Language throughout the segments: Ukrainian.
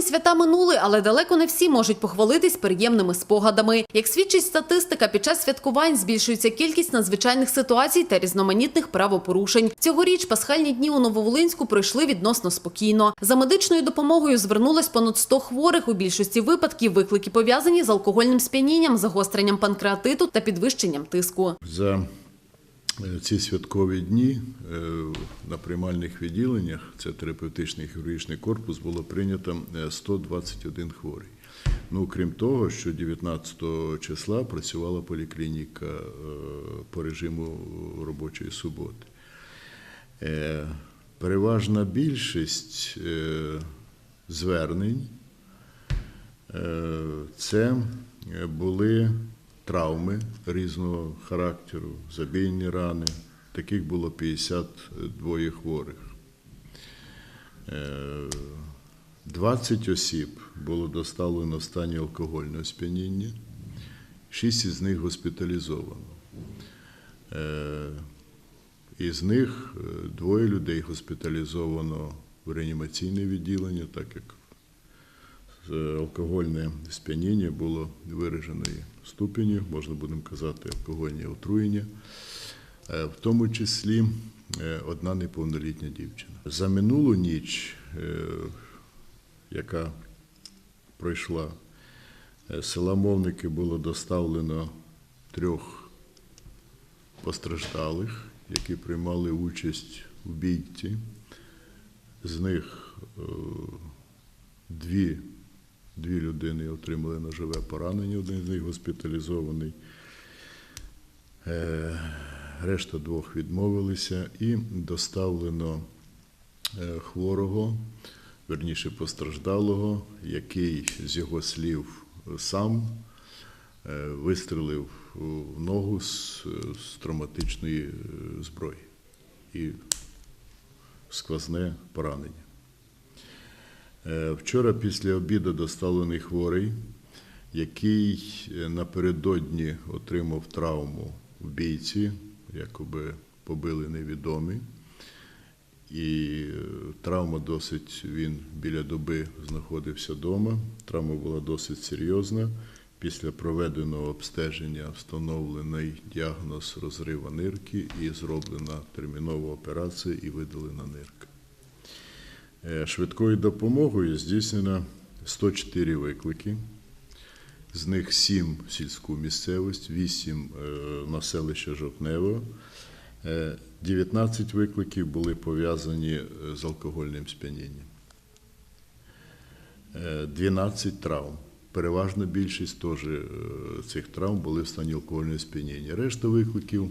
Різдвяні свята минули, але далеко не всі можуть похвалитись приємними спогадами. Як свідчить статистика, під час святкувань збільшується кількість надзвичайних ситуацій та різноманітних правопорушень. Цьогоріч пасхальні дні у Нововолинську пройшли відносно спокійно. За медичною допомогою звернулось понад 100 хворих. У більшості випадків виклики пов'язані з алкогольним сп'янінням, загостренням панкреатиту та підвищенням тиску. За ці святкові дні е, на приймальних відділеннях, це терапевтичний хірургічний корпус, було прийнято е, 121 хворий. Ну, крім того, що 19 числа працювала поліклініка е, по режиму робочої суботи. Е, Переважна більшість е, звернень Е, це е, були травми різного характеру, забійні рани. Таких було 52 хворих. Е, 20 осіб було доставлено в стані алкогольного сп'яніння, 6 із них госпіталізовано. Е, Із них е, двоє людей госпіталізовано в реанімаційне відділення, так як е, алкогольне сп'яніння було вираженої ступені, можна будемо казати, алкогольне отруєння, Е, в тому числі е, одна неповнолітня дівчина. За минулу ніч, е, яка пройшла, е, села Мовники було доставлено трьох постраждалих, які приймали участь у бійці. З них е, дві, дві людини отримали ножове поранення, один з них госпіталізований. Е, Решта двох відмовилися і доставлено е, хворого, верніше постраждалого, який з його слів сам е, вистрелив в ногу з, з травматичної зброї і сквозне поранення. Е, Вчора після обіду доставлений хворий, який е, напередодні отримав травму в бійці, якоби побили невідомі. І е, травма досить, він біля доби знаходився вдома. Травма була досить серйозна. Після проведеного обстеження встановлений діагноз розрива нирки і зроблена термінова операція і видалена нирка. Е, Швидкою допомогою здійснено 104 виклики. З них 7 в сільську місцевість, 8 на селище Жовтнево. Е, 19 викликів були пов'язані е, з алкогольним сп'янінням. Е, 12 травм. Переважна більшість теж е, цих травм були в стані алкогольного сп'яніння. Решта викликів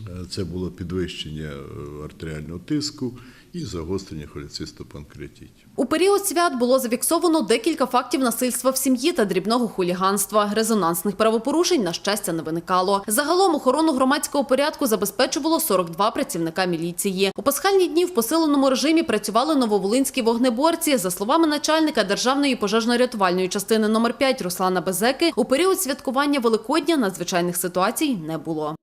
е, це було підвищення е, артеріального тиску і загострення холецистопанкреатитів. У період свят було зафіксовано декілька фактів насильства в сім'ї та дрібного хуліганства. Резонансних правопорушень, на щастя, не виникало. Загалом охорону громадського порядку забезпечувало 42 працівника міліції. У пасхальні дні в посиленому режимі працювали нововолинські вогнеборці. За словами начальника Державної пожежно-рятувальної частини номер 5 Руслана Безеки, у період святкування Великодня надзвичайних ситуацій не було.